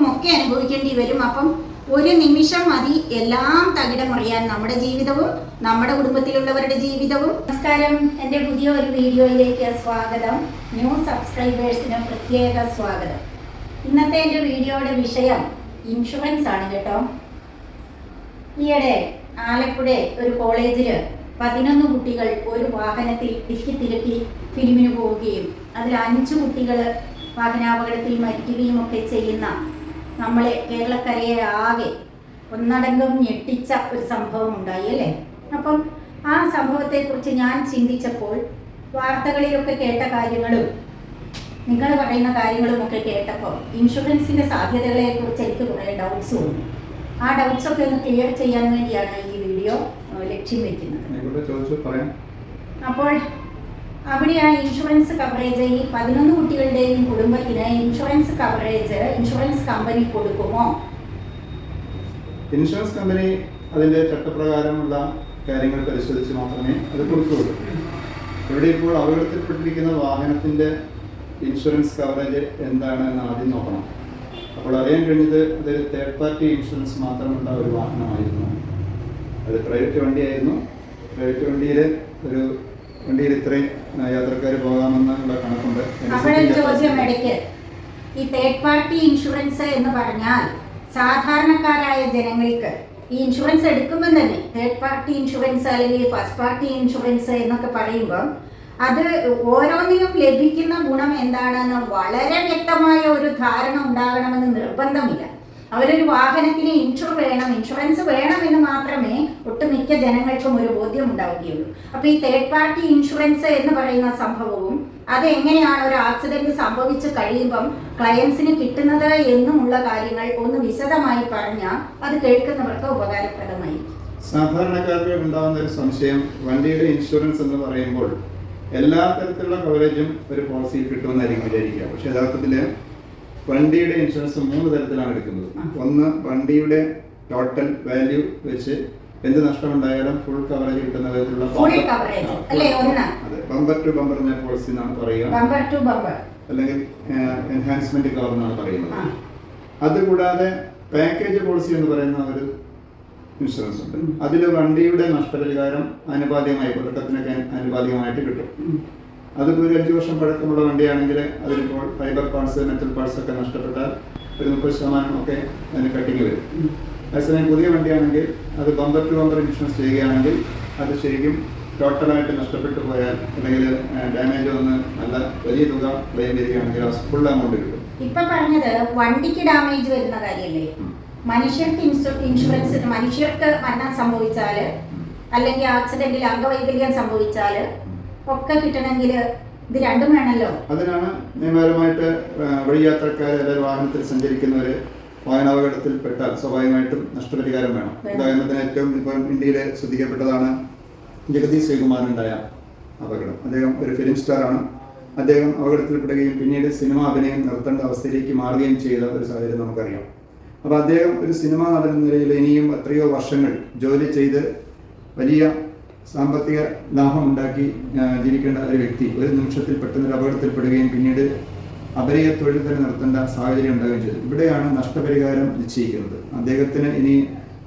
ദുഃഖവും ഒക്കെ അനുഭവിക്കേണ്ടി വരും. അപ്പം ഒരു നിമിഷം മതി എല്ലാം തകിടം തകിടമറിയാൻ നമ്മുടെ ജീവിതവും നമ്മുടെ കുടുംബത്തിലുള്ളവരുടെ ജീവിതവും. നമസ്കാരം. എന്റെ പുതിയ ഒരു വീഡിയോയിലേക്ക് സ്വാഗതം. ന്യൂ സബ്സ്ക്രൈബേഴ്സിന് പ്രത്യേക സ്വാഗതം. ഇന്നത്തെ എന്റെ വീഡിയോയുടെ വിഷയം ഇൻഷുറൻസ് ആണ് കേട്ടോ. ഈയിടെ ആലപ്പുഴ ഒരു കോളേജിൽ പതിനൊന്ന് കുട്ടികൾ ഒരു വാഹനത്തിൽ തിക്കി തിരക്കി ഫിലിമിന് പോവുകയും അതിൽ അഞ്ച് കുട്ടികൾ വാഹനാപകടത്തിൽ മരിക്കുകയും ഒക്കെ ചെയ്യുന്ന നമ്മളെ കേരളക്കരയെ ആകെ ഒന്നടങ്കം ഞെട്ടിച്ച ഒരു സംഭവം ഉണ്ടായി അല്ലേ? അപ്പം ആ സംഭവത്തെ കുറിച്ച് ഞാൻ ചിന്തിച്ചപ്പോൾ വാർത്തകളിലൊക്കെ കേട്ട കാര്യങ്ങളും നിങ്ങൾ പറയുന്ന കാര്യങ്ങളും ഒക്കെ കേട്ടപ്പോൾ ഇൻഷുറൻസിന്റെ സാധ്യതകളെ കുറിച്ച് എനിക്ക് കുറേ ഡൗട്ട്സ് തോന്നി ആ ഡൗട്ട്സ് ഒക്കെ ഒന്ന് ക്ലിയർ ചെയ്യാൻ വേണ്ടിയാണ് ഈ വീഡിയോ ലക്ഷ്യം വെക്കുന്നത്. അപ്പോൾ അവിടെ ആ ഇൻഷുറൻസ് കവറേജ് ഈ പതിനൊന്ന് കുട്ടികളുടെയും കുടുംബത്തിന് ഇൻഷുറൻസ് കവറേജ് ഇൻഷുറൻസ് കമ്പനി കൊടുക്കുമോ? ഇൻഷുറൻസ് കമ്പനി അതിന്റെ ചട്ടപ്രകാരമുള്ള കാര്യങ്ങൾ പരിശോധിച്ച് മാത്രമേ അത് കൊടുക്കുകയുള്ളൂ. ഇവിടെ ഇപ്പോൾ അപകടത്തിൽപ്പെട്ടിരിക്കുന്ന വാഹനത്തിന്റെ ഇൻഷുറൻസ് കവറേജ് എന്താണ് എന്ന് ആദ്യം നോക്കണം. അപ്പോൾ അറിയാൻ കഴിഞ്ഞത് അതൊരു തേർഡ് പാർട്ടി ഇൻഷുറൻസ് മാത്രമുള്ള ഒരു വാഹനമായിരുന്നു. അത് പ്രൈവറ്റ് വണ്ടിയായിരുന്നു. പ്രൈവറ്റ് വണ്ടിയിൽ ഒരു വണ്ടിയിൽ ഇത്രയും ഈ തേർഡ് പാർട്ടി ഇൻഷുറൻസ് എന്ന് പറഞ്ഞാൽ സാധാരണക്കാരായ ജനങ്ങൾക്ക് ഈ ഇൻഷുറൻസ് എടുക്കുമ്പോൾ തന്നെ തേർഡ് പാർട്ടി ഇൻഷുറൻസ് അല്ലെങ്കിൽ ഫസ്റ്റ് പാർട്ടി ഇൻഷുറൻസ് എന്നൊക്കെ പറയുമ്പോൾ അത് ഓരോന്നിനും ലഭിക്കുന്ന ഗുണം എന്താണെന്ന് വളരെ വ്യക്തമായ ഒരു ധാരണ ഉണ്ടാകണമെന്ന് നിർബന്ധമില്ല. അവരൊരു വാഹനത്തിന് ഇൻഷുർ വേണം ഇൻഷുറൻസ് വേണം എന്ന് മാത്രമേ ഒട്ടുമിക്ക ജനങ്ങൾക്കും ഒരു ബോധ്യം ഉണ്ടാവുകയുള്ളൂ. അപ്പൊ ഈ തേർഡ് പാർട്ടി ഇൻഷുറൻസ് എന്ന് പറയുന്ന സംഭവവും അത് എങ്ങനെയാണ് ഒരു ആക്സിഡന്റ് സംഭവിച്ചു കഴിയുമ്പം ക്ലയൻസിന് കിട്ടുന്നത് എന്നുമുള്ള കാര്യങ്ങൾ ഒന്ന് വിശദമായി പറഞ്ഞാൽ അത് കേൾക്കുന്നവർക്ക് ഉപകാരപ്രദമായി. സാധാരണക്കാർക്ക് ഉണ്ടാകുന്ന ഒരു സംശയം വണ്ടിയുടെ ഇൻഷുറൻസ് എന്ന് പറയുമ്പോൾ എല്ലാ തരത്തിലുള്ള കവറേജും ഒരു പോളിസിയിൽ കിട്ടുമെന്നായിരിക്കും വിചാരിക്കുക പക്ഷെ യഥാർത്ഥത്തിൽ വണ്ടിയുടെ ഇൻഷുറൻസ് മൂന്ന് തരത്തിലാണ് എടുക്കുന്നത്. ഒന്ന് വണ്ടിയുടെ ടോട്ടൽ വാല്യൂ വെച്ച് എന്ത് നഷ്ടമുണ്ടായാലും ഫുൾ കവറേജ് കിട്ടുന്ന വിധത്തിലുള്ള ബമ്പർ ടു ബമ്പർ എന്ന പോളിസി എന്നാണ് പറയുക. അല്ലെങ്കിൽ എൻഹാൻസ്മെന്റ് കവർ എന്നാണ് പറയുന്നത്. അതുകൂടാതെ പാക്കേജ് പോളിസി എന്ന് പറയുന്ന ഒരു ഇൻഷുറൻസ് ഉണ്ട്. അതിൽ വണ്ടിയുടെ നഷ്ടപരിഹാരം ആനുപാതികമായി തുടക്കത്തിനൊക്കെ ആനുപാതികമായിട്ട് കിട്ടും. അതിപ്പോൾ ഒരു അഞ്ച് വർഷം പഴക്കമുള്ള വണ്ടിയാണെങ്കിൽ അതിലിപ്പോൾ ഫൈബർ പാർട്സ് മെറ്റൽ പാർട്സ് ഒക്കെ നഷ്ടപ്പെട്ടാൽ ഒരു മുപ്പത് ശതമാനം ഒക്കെ അതിന് കട്ടിങ് വരും. അതേസമയം പുതിയ വണ്ടിയാണെങ്കിൽ അത് ബമ്പർ ടു ബമ്പർ ഇൻഷുറൻസ് ചെയ്യുകയാണെങ്കിൽ അത് ശരിക്കും ടോട്ടലായിട്ട് നഷ്ടപ്പെട്ടു പോയാൽ അല്ലെങ്കിൽ ഡാമേജ് വന്ന് നല്ല വലിയ തുക ക്ലെയിം വരികയാണെങ്കിൽ ആ ഫുൾ എമൗണ്ട് കിട്ടും. ഇപ്പൊ പറഞ്ഞത് വണ്ടിക്ക് ഡാമേജ് വരുന്ന കാര്യമല്ലേ. മനുഷ്യർക്ക് ഇൻഷുറൻസ് മനുഷ്യർക്ക് മരണം സംഭവിച്ചാൽ അല്ലെങ്കിൽ ആക്സിഡന്റിൽ അംഗവൈകല്യം സംഭവിച്ചാൽ ഒക്കെ കിട്ടണമെങ്കിൽ ഇത് രണ്ടും വേണമല്ലോ? അതിനാണ് നിയമപരമായിട്ട് വഴി വഴിയാത്രക്കാർ അല്ലെങ്കിൽ വാഹനത്തിൽ സഞ്ചരിക്കുന്നവർ വാഹനാപകടത്തിൽപ്പെട്ടാൽ സ്വാഭാവികമായിട്ടും നഷ്ടപരിഹാരം വേണം. ഉദാഹരണത്തിന് ഏറ്റവും ഇപ്പം ഇന്ത്യയിലെ ശ്രദ്ധിക്കപ്പെട്ടതാണ് ജഗതി ശ്രീകുമാറിനുണ്ടായ അപകടം. അദ്ദേഹം ഒരു ഫിലിം സ്റ്റാറാണ് അദ്ദേഹം അപകടത്തിൽപ്പെടുകയും പിന്നീട് സിനിമ അഭിനയം നിർത്തേണ്ട അവസ്ഥയിലേക്ക് മാറുകയും ചെയ്ത ഒരു സാഹചര്യം നമുക്കറിയാം. അപ്പോൾ അദ്ദേഹം ഒരു സിനിമ നടൻ നിലയിൽ ഇനിയും എത്രയോ വർഷങ്ങൾ ജോലി ചെയ്ത് വലിയ സാമ്പത്തിക ലാഭം ഉണ്ടാക്കി ജീവിക്കേണ്ട ഒരു വ്യക്തി ഒരു നിമിഷത്തിൽ പെട്ടെന്ന് അപകടത്തിൽപ്പെടുകയും പിന്നീട് അപരിയ തൊഴിൽ തന്നെ നിർത്തേണ്ട സാഹചര്യം ഉണ്ടാകുകയും ചെയ്തു. ഇവിടെയാണ് നഷ്ടപരിഹാരം നിശ്ചയിക്കുന്നത്. അദ്ദേഹത്തിന് ഇനി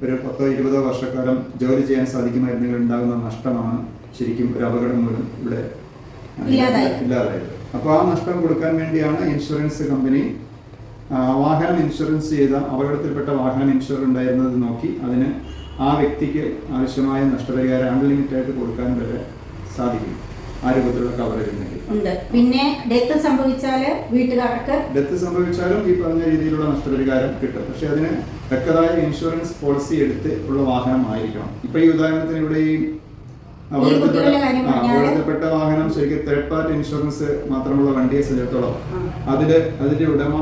ഒരു പത്തോ ഇരുപതോ വർഷക്കാലം ജോലി ചെയ്യാൻ സാധിക്കുമായിരുന്നെങ്കിൽ ഉണ്ടാകുന്ന നഷ്ടമാണ് ശരിക്കും ഒരു അപകടം മൂലം ഇവിടെ ഇല്ലാതായത്. അപ്പൊ അപ്പോൾ ആ നഷ്ടം കൊടുക്കാൻ വേണ്ടിയാണ് ഇൻഷുറൻസ് കമ്പനി വാഹനം ഇൻഷുറൻസ് ചെയ്ത അപകടത്തിൽപ്പെട്ട വാഹനം ഇൻഷുർ ഉണ്ടായിരുന്നത് നോക്കി അതിന് ആ വ്യക്തിക്ക് ആവശ്യമായ നഷ്ടപരിഹാരം അൺലിമിറ്റഡ് ആയിട്ട് കൊടുക്കാൻ വരെ സാധിക്കും. ആ രൂപത്തിലുള്ള കവറേജ് ഉണ്ടെങ്കിൽ ഉണ്ട്. പിന്നെ ഡെത്ത് സംഭവിച്ചാൽ വീട്ടുകാർക്ക് ഡെത്ത് സംഭവിച്ചാലും ഈ പറഞ്ഞ രീതിയിലുള്ള നഷ്ടപരിഹാരം കിട്ടും. പക്ഷെ അതിന് തക്കതായ ഇൻഷുറൻസ് പോളിസി എടുത്ത് ഉള്ള വാഹനം ആയിരിക്കണം ഇപ്പൊ ഈ ഉദാഹരണത്തിന് ഇവിടെ ഈ അപകടത്തിൽപ്പെട്ട വാഹനം ശരിക്കും തേർഡ് പാർട്ടി ഇൻഷുറൻസ് മാത്രമുള്ള വണ്ടിയെ സംബന്ധിച്ചിടത്തോളം അതിൽ അതിന്റെ ഉടമ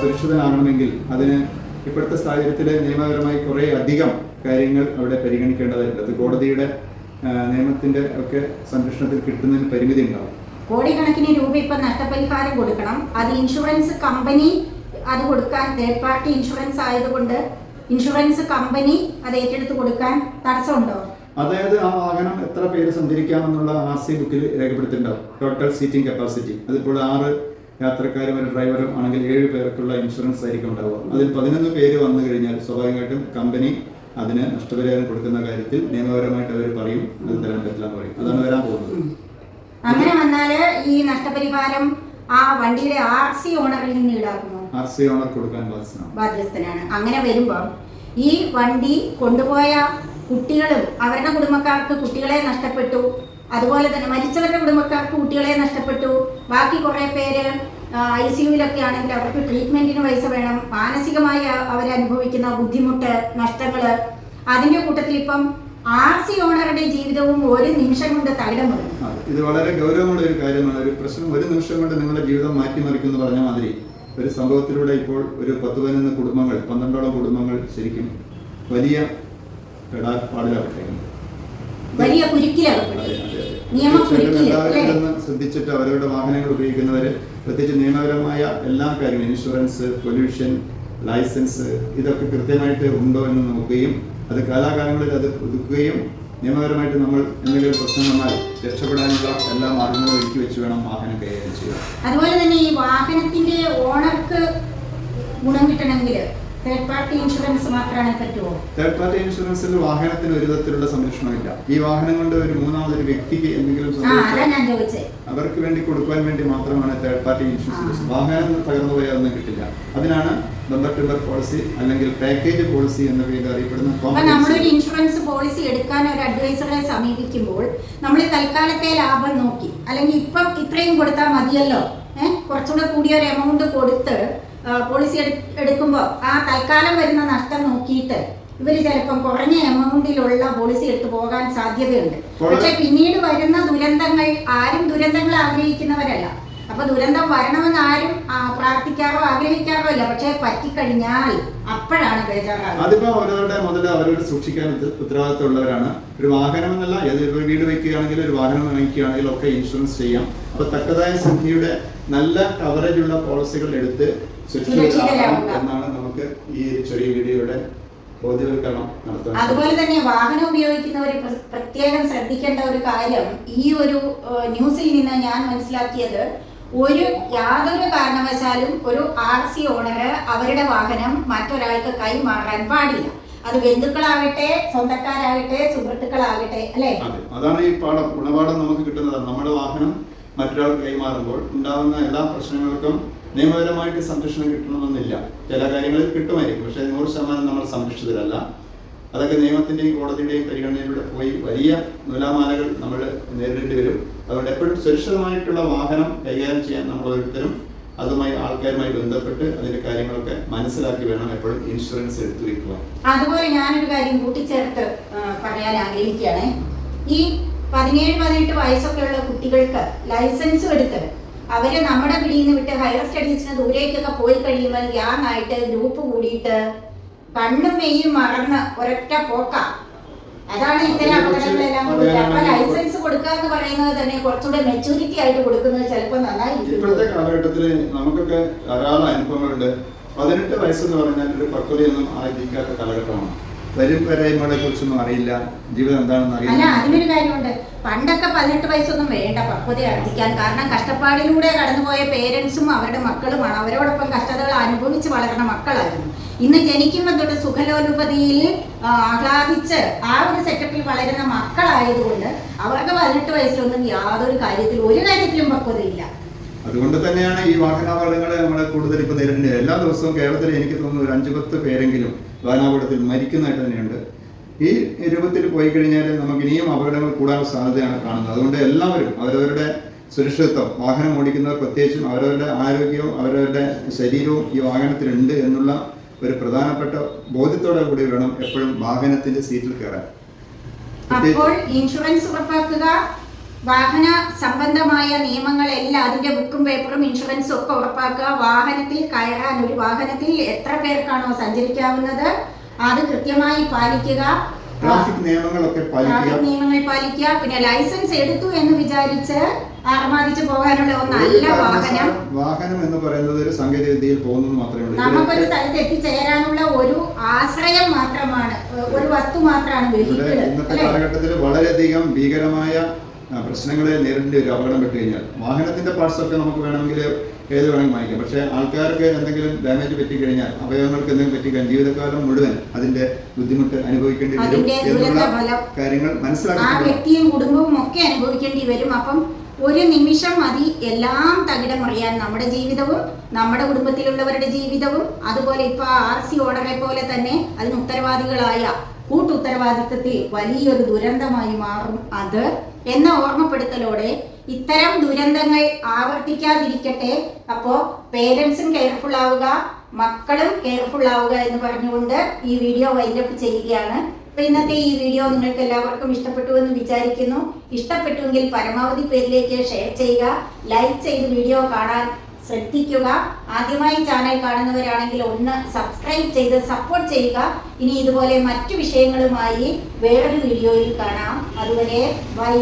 സുരക്ഷിതനാകണമെങ്കിൽ അതിന് ഇപ്പോഴത്തെ സാഹചര്യത്തിൽ നിയമപരമായി കുറെ അധികം കാര്യങ്ങൾ അവിടെ പരിഗണിക്കേണ്ടതായിട്ടുണ്ട്. അത് കോടതിയുടെ നിയമത്തിന്റെ ഒക്കെ സംരക്ഷണത്തിൽ കിട്ടുന്നതിന് പരിമിതി ഉണ്ടാവും. കോടിക്കണക്കിന് രൂപ ഇപ്പൊ നഷ്ടപരിഹാരം കൊടുക്കണം. അത് ഇൻഷുറൻസ് കമ്പനി അത് കൊടുക്കാൻ തേർഡ് പാർട്ടി ഇൻഷുറൻസ് ആയതുകൊണ്ട് ഇൻഷുറൻസ് കമ്പനി അത് ഏറ്റെടുത്ത് കൊടുക്കാൻ തടസ്സമുണ്ടോ? അതായത് ആ വാഹനം എത്ര പേര് സഞ്ചരിക്കാമെന്നുള്ള ആർ സി ബുക്കിൽ രേഖപ്പെടുത്തിയിട്ടുണ്ടാവും. ടോട്ടൽ സീറ്റിംഗ് കപ്പാസിറ്റി അതിപ്പോൾ ആറ് യാത്രക്കാരും ഒരു ഡ്രൈവറും ആണെങ്കിൽ ഏഴ് പേർക്കുള്ള ഇൻഷുറൻസ് ആയിരിക്കും ഉണ്ടാവുക. അതിൽ പതിനൊന്ന് പേര് വന്നു കഴിഞ്ഞാൽ സ്വാഭാവികമായിട്ടും കമ്പനി അതിന് നഷ്ടപരിഹാരം കൊടുക്കുന്ന കാര്യത്തിൽ നിയമപരമായിട്ട് അവർ പറയും അത് തരാൻ പറ്റില്ല പറയും. അതാണ് വരാൻ പോകുന്നത്. അങ്ങനെ വന്നാൽ ഈ നഷ്ടപരിഹാരം ആ വണ്ടിയുടെ ആർ സി ഓണറിൽ നിന്ന് ഈടാക്കുന്നു. ആർ സി ഓണർ കൊടുക്കാൻ ബാധ്യസ്ഥനാണ്. അങ്ങനെ വരുമ്പോൾ ഈ വണ്ടി കൊണ്ടുപോയ കുട്ടികളും അവരുടെ കുടുംബക്കാർക്ക് കുട്ടികളെ നഷ്ടപ്പെട്ടു. അതുപോലെ തന്നെ മരിച്ചവരുടെ കുടുംബക്കാർക്ക് കുട്ടികളെ നഷ്ടപ്പെട്ടു. ബാക്കി കുറേ പേര് ഐ സി യുവിലൊക്കെ ആണെങ്കിൽ അവർക്ക് ട്രീറ്റ്മെന്റിന് പൈസ വേണം. മാനസികമായി അവരനുഭവിക്കുന്ന ബുദ്ധിമുട്ട് നഷ്ടങ്ങൾ. അതിന്റെ കൂട്ടത്തിൽ ഇപ്പം ആർ സി ഓണറുടെ ജീവിതവും ഒരു നിമിഷം കൊണ്ട് തകിടം ഇത് വളരെ ഗൗരവമുള്ള ഒരു കാര്യമാണ്. ഒരു പ്രശ്നം ഒരു നിമിഷം കൊണ്ട് നിങ്ങളുടെ ജീവിതം മാറ്റിമറിക്കുന്നു പറഞ്ഞ മാതിരി ഒരു സംഭവത്തിലൂടെ ഇപ്പോൾ ഒരു പത്ത് പതിനൊന്ന് കുടുംബങ്ങൾ പന്ത്രണ്ടോളം കുടുംബങ്ങൾ ശരിക്കും വലിയ പെടാപ്പാടിലാവട്ടേക്കുന്നത് വലിയ കുരുക്കിലകപ്പെട്ടു ശ്രദ്ധിച്ചിട്ട് അവരവരുടെ വാഹനങ്ങൾ ഉപയോഗിക്കുന്നവർ പ്രത്യേകിച്ച് നിയമപരമായ എല്ലാ കാര്യങ്ങളും ഇൻഷുറൻസ് പൊല്യൂഷൻ ലൈസൻസ് ഇതൊക്കെ കൃത്യമായിട്ട് ഉണ്ടോ എന്ന് നോക്കുകയും അത് കാലാകാലങ്ങളിൽ അത് പുതുക്കുകയും നിയമപരമായിട്ട് നമ്മൾ എന്തെങ്കിലും പ്രശ്നം വന്നാൽ രക്ഷപ്പെടാനുള്ള എല്ലാ മാർഗങ്ങളും ഒരുക്കി വെച്ച് വേണം വാഹനം കൈകാര്യം ചെയ്യുക അതുപോലെ തന്നെ ഈ വാഹനത്തിന്റെ ഓണർക്ക് ഗുണം കിട്ടണമെങ്കിൽ തേർഡ് പാർട്ടി ഇൻഷുറൻസ് മാത്രമേ പറ്റുമോ തേർഡ് പാർട്ടി ഇൻഷുറൻസിൽ വാഹനത്തിന് ഒരു തരത്തിലുള്ള സംരക്ഷണമില്ല. ഈ വാഹനം കൊണ്ട് ഒരു മൂന്നാമതൊരു വ്യക്തിക്ക് എന്തെങ്കിലും അവർക്ക് വേണ്ടി കൊടുക്കാൻ വേണ്ടി മാത്രമാണ് തേർഡ് പാർട്ടി ഇൻഷുറൻസ്. വാഹനം തകർന്നു പോയാൽ ഒന്നും കിട്ടില്ല. അതിനാണ് ബമ്പർ ടിമ്പർ പോളിസി അല്ലെങ്കിൽ പാക്കേജ് പോളിസി എന്ന പേരിൽ അറിയപ്പെടുന്ന നമ്മളൊരു ഇൻഷുറൻസ് പോളിസി എടുക്കാൻ ഒരു അഡ്വൈസറെ സമീപിക്കുമ്പോൾ നമ്മൾ തൽക്കാലത്തെ ലാഭം നോക്കി. അല്ലെങ്കിൽ ഇപ്പം ഇത്രയും കൊടുത്താൽ മതിയല്ലോ. ഏഹ് കുറച്ചുകൂടെ കൂടിയ ഒരു എമൗണ്ട് കൊടുത്ത് പോളിസി എടുക്കുമ്പോൾ ആ തൽക്കാലം വരുന്ന നഷ്ടം നോക്കിയിട്ട് ഇവർ ചിലപ്പം കുറഞ്ഞ എമൗണ്ടിലുള്ള പോളിസി എടുത്തു പോകാൻ സാധ്യതയുണ്ട്. പക്ഷെ പിന്നീട് വരുന്ന ദുരന്തങ്ങൾ ആരും ദുരന്തങ്ങൾ ആഗ്രഹിക്കുന്നവരല്ല. അപ്പൊ ദുരന്തം വരണമെന്ന് ആരും പ്രാർത്ഥിക്കാറോ ആഗ്രഹിക്കാറോ ഇല്ല. പക്ഷെ പറ്റിക്കഴിഞ്ഞാൽ അപ്പോഴാണ് ബേജാറാകുന്നത്. അതിപ്പോ അവരവരുടെ മുതൽ അവരോട് സൂക്ഷിക്കാൻ ഉത്ത- ഉത്തരവാദിത്തമുള്ളവരാണ്. ഒരു വാഹനം എന്നല്ല ഏത് വീട് വെക്കുകയാണെങ്കിൽ ഒരു വാഹനം വാങ്ങിക്കുകയാണെങ്കിലും ഒക്കെ ഇൻഷുറൻസ് ചെയ്യാം. അപ്പൊ തക്കതായ സംഖ്യയുടെ നല്ല കവറേജ് ഉള്ള പോളിസികൾ എടുത്ത് സുരക്ഷിതരാകണം. എന്നാണ് നമുക്ക് ഈ ചെറിയ വീഡിയോയുടെ ബോധവൽക്കരണം നടത്തുന്നത് അതുപോലെ തന്നെ വാഹനം ഉപയോഗിക്കുന്നവർ പ്രത്യേകം ശ്രദ്ധിക്കേണ്ട ഒരു കാര്യം ഈ ഒരു ന്യൂസിൽ നിന്ന് ഞാൻ മനസ്സിലാക്കിയത് ഒരു യാതൊരു കാരണവശാലും ഒരു ആർ സി ഓണറ് അവരുടെ വാഹനം മറ്റൊരാൾക്ക് കൈമാറാൻ പാടില്ല. അത് ബന്ധുക്കളാകട്ടെ സ്വന്തക്കാരാകട്ടെ സുഹൃത്തുക്കളാകട്ടെ അല്ലെ? അതെ. അതാണ് ഈ പാഠം ഗുണപാഠം നമുക്ക് കിട്ടുന്നത്. നമ്മുടെ വാഹനം മറ്റൊരാൾക്ക് കൈമാറുമ്പോൾ ഉണ്ടാകുന്ന എല്ലാ പ്രശ്നങ്ങൾക്കും നിയമപരമായിട്ട് സംരക്ഷണം കിട്ടണമെന്നില്ല. ചില കാര്യങ്ങളിൽ കിട്ടുമായിരിക്കും. പക്ഷേ നൂറ് ശതമാനം നമ്മൾ സംരക്ഷിതരല്ല. അതൊക്കെ നിയമത്തിന്റെയും കോടതിയുടെയും പരിഗണനയിലൂടെ പോയി വലിയ നൂലാമാലകൾ നമ്മൾ നേരിടേണ്ടി വരും. അതുകൊണ്ട് എപ്പോഴും സുരക്ഷിതമായിട്ടുള്ള വാഹനം കൈകാര്യം ചെയ്യാൻ നമ്മൾ ഓരോരുത്തരും അതുമായി ആൾക്കാരുമായി ബന്ധപ്പെട്ട് അതിന്റെ കാര്യങ്ങളൊക്കെ മനസ്സിലാക്കി വേണം എപ്പോഴും ഇൻഷുറൻസ് എടുത്തു വെക്കുക. അതുപോലെ ഞാനൊരു കാര്യം കൂട്ടിച്ചേർത്ത് പറയാൻ ആഗ്രഹിക്കുകയാണ്. ഈ പതിനേഴ് പതിനെട്ട് വയസ്സൊക്കെയുള്ള കുട്ടികൾക്ക് ലൈസൻസ് എടുത്ത് അവർ നമ്മുടെ പിടിയിൽ നിന്ന് വിട്ട് ഹയർ സ്റ്റഡീസിന് ദൂരേക്കൊക്കെ പോയി കഴിയുമ്പോൾ ഗ്യാങ് ആയിട്ട് ഗ്രൂപ്പ് കൂടിയിട്ട് കണ്ണും മെയ്യും മറന്ന് ഒരൊറ്റ പോക്ക. അതാണ് ഇത്തരം അപകടങ്ങളെല്ലാം അപ്പൊ ലൈസൻസ് കൊടുക്കുക എന്ന് പറയുന്നത് തന്നെ കുറച്ചുകൂടെ മെച്ചൂരിറ്റി ആയിട്ട് കൊടുക്കുന്നത് ചിലപ്പോൾ നന്നായിരിക്കും. ഇപ്പോഴത്തെ കാലഘട്ടത്തിൽ നമുക്കൊക്കെ ധാരാളം അനുഭവങ്ങളുണ്ട്. പതിനെട്ട് വയസ്സെന്ന് പറഞ്ഞാൽ ഒരു പക്വതയൊന്നും ആയിരിക്കാത്ത കാലഘട്ടമാണ്. വരും വരായ്മകളെ കുറിച്ചൊന്നും അറിയില്ല. ജീവിതം എന്താണെന്ന് അറിയില്ല. അതിനൊരു കാര്യമുണ്ട്. പണ്ടൊക്കെ പതിനെട്ട് വയസ്സൊന്നും വേണ്ട പക്വത അർജിക്കാൻ കാരണം കഷ്ടപ്പാടിലൂടെ കടന്നുപോയ പേരൻസും അവരുടെ മക്കളുമാണ്. അവരോടൊപ്പം കഷ്ടതകൾ അനുഭവിച്ച് വളർന്ന മക്കളായിരുന്നു. ഇന്ന് ജനിക്കുമ്പോൾ തൊട്ട് സുഖലോലുപതിയിൽ ആഹ്ലാദിച്ച് ആ ഒരു സെറ്റപ്പിൽ വളരുന്ന മക്കളായതുകൊണ്ട് അവർക്ക് പതിനെട്ട് വയസ്സിലൊന്നും യാതൊരു കാര്യത്തിലും ഒരു കാര്യത്തിലും പക്വതയില്ല. അതുകൊണ്ട് തന്നെയാണ് ഈ വാഹനാപകടങ്ങൾ നമ്മൾ കൂടുതൽ ഇപ്പോൾ നേരിടേണ്ടത് എല്ലാ ദിവസവും കേരളത്തിൽ എനിക്ക് തോന്നുന്നു ഒരു അഞ്ചു പത്ത് പേരെങ്കിലും വാഹനാപകടത്തിൽ മരിക്കുന്നതായിട്ട് തന്നെയുണ്ട്. ഈ രൂപത്തിൽ പോയി കഴിഞ്ഞാൽ നമുക്ക് ഇനിയും അപകടങ്ങൾ കൂടാനുള്ള സാധ്യതയാണ് കാണുന്നത്. അതുകൊണ്ട് എല്ലാവരും അവരവരുടെ സുരക്ഷിതത്വം വാഹനം ഓടിക്കുന്നവർ പ്രത്യേകിച്ചും അവരവരുടെ ആരോഗ്യവും അവരവരുടെ ശരീരവും ഈ വാഹനത്തിലുണ്ട് എന്നുള്ള ഒരു പ്രധാനപ്പെട്ട ബോധ്യത്തോടെ കൂടി വേണം എപ്പോഴും വാഹനത്തിന്റെ സീറ്റിൽ കയറാൻ. അപ്പോൾ ഇൻഷുറൻസ് ഉറപ്പാക്കുക. വാഹന സംബന്ധമായ നിയമങ്ങളെല്ലാം അതിന്റെ ബുക്കും പേപ്പറും ഇൻഷുറൻസും ഒക്കെ ഉറപ്പാക്കുക. വാഹനത്തിൽ കയറാൻ ഒരു വാഹനത്തിൽ എത്ര പേർക്കാണോ സഞ്ചരിക്കാവുന്നത്? അത് കൃത്യമായി പാലിക്കുക. ട്രാഫിക് നിയമങ്ങളൊക്കെ പാലിക്കുക. ട്രാഫിക് നിയമങ്ങൾ പാലിക്കുക. പിന്നെ ലൈസൻസ് എടുത്തു എന്ന് വിചാരിച്ച് ആർമാദിച്ചു പോകാനുള്ള ഒന്നല്ല നല്ല വാഹനം. വാഹനം എന്ന് പറയുന്നത് ഒരു സാങ്കേതിക വിദ്യയിൽ പോകുന്നത് മാത്രമേ ഉള്ളൂ. നമുക്കൊരു സ്ഥലത്ത് എത്തിച്ചേരാനുള്ള ഒരു ആശ്രയം മാത്രമാണ്. ഒരു വസ്തു മാത്രമാണ് ഇന്നത്തെ കാലഘട്ടത്തിൽ വളരെയധികം ഭീകരമായ പ്രശ്നങ്ങളെ നേരിടേണ്ടി ഒരു അപകടം പെട്ട് കഴിഞ്ഞാൽ. വാഹനത്തിന്റെ പാർട്സ് ഒക്കെ നമുക്ക് വേണമെങ്കിൽ ഏത് വേണമെങ്കിൽ വാങ്ങിക്കാം. പക്ഷേ ആൾക്കാർക്ക് എന്തെങ്കിലും ഡാമേജ് പറ്റിക്കഴിഞ്ഞാൽ അവയവങ്ങൾക്ക് എന്തെങ്കിലും പറ്റിക്കഴിഞ്ഞാൽ ജീവിതകാലം മുഴുവൻ അതിന്റെ ബുദ്ധിമുട്ട് അനുഭവിക്കേണ്ടി വരും എന്നുള്ള കാര്യങ്ങൾ ആ മനസ്സിലാക്കി വ്യക്തിയും കുടുംബവും ഒക്കെ അനുഭവിക്കേണ്ടി വരും. അപ്പം ഒരു നിമിഷം മതി എല്ലാം തകിടം മറിയാൻ നമ്മുടെ ജീവിതവും നമ്മുടെ കുടുംബത്തിലുള്ളവരുടെ ജീവിതവും അതുപോലെ ഇപ്പൊ ആർ സി ഓർഡറെ പോലെ തന്നെ അതിന് ഉത്തരവാദികളായ കൂട്ടുത്തരവാദിത്തത്തിൽ വലിയൊരു ദുരന്തമായി മാറും അത് എന്ന ഓർമ്മപ്പെടുത്തലോടെ ഇത്തരം ദുരന്തങ്ങൾ ആവർത്തിക്കാതിരിക്കട്ടെ. അപ്പോ പേരൻസും കെയർഫുൾ ആവുക മക്കളും കെയർഫുൾ ആവുക എന്ന് പറഞ്ഞുകൊണ്ട് ഈ വീഡിയോ വൈൻഡപ്പ് ചെയ്യുകയാണ്. അപ്പൊ ഇന്നത്തെ ഈ വീഡിയോ നിങ്ങൾക്ക് എല്ലാവർക്കും ഇഷ്ടപ്പെട്ടു എന്ന് വിചാരിക്കുന്നു. ഇഷ്ടപ്പെട്ടുവെങ്കിൽ പരമാവധി പേരിലേക്ക് ഷെയർ ചെയ്യുക. ലൈക്ക് ചെയ്ത് വീഡിയോ കാണാൻ ശ്രദ്ധിക്കുക. ആദ്യമായി ചാനൽ കാണുന്നവരാണെങ്കിൽ ഒന്ന് സബ്സ്ക്രൈബ് ചെയ്ത് സപ്പോർട്ട് ചെയ്യുക. ഇനി ഇതുപോലെ മറ്റു വിഷയങ്ങളുമായി വേറൊരു വീഡിയോയിൽ കാണാം. അതുവരെ ബൈ.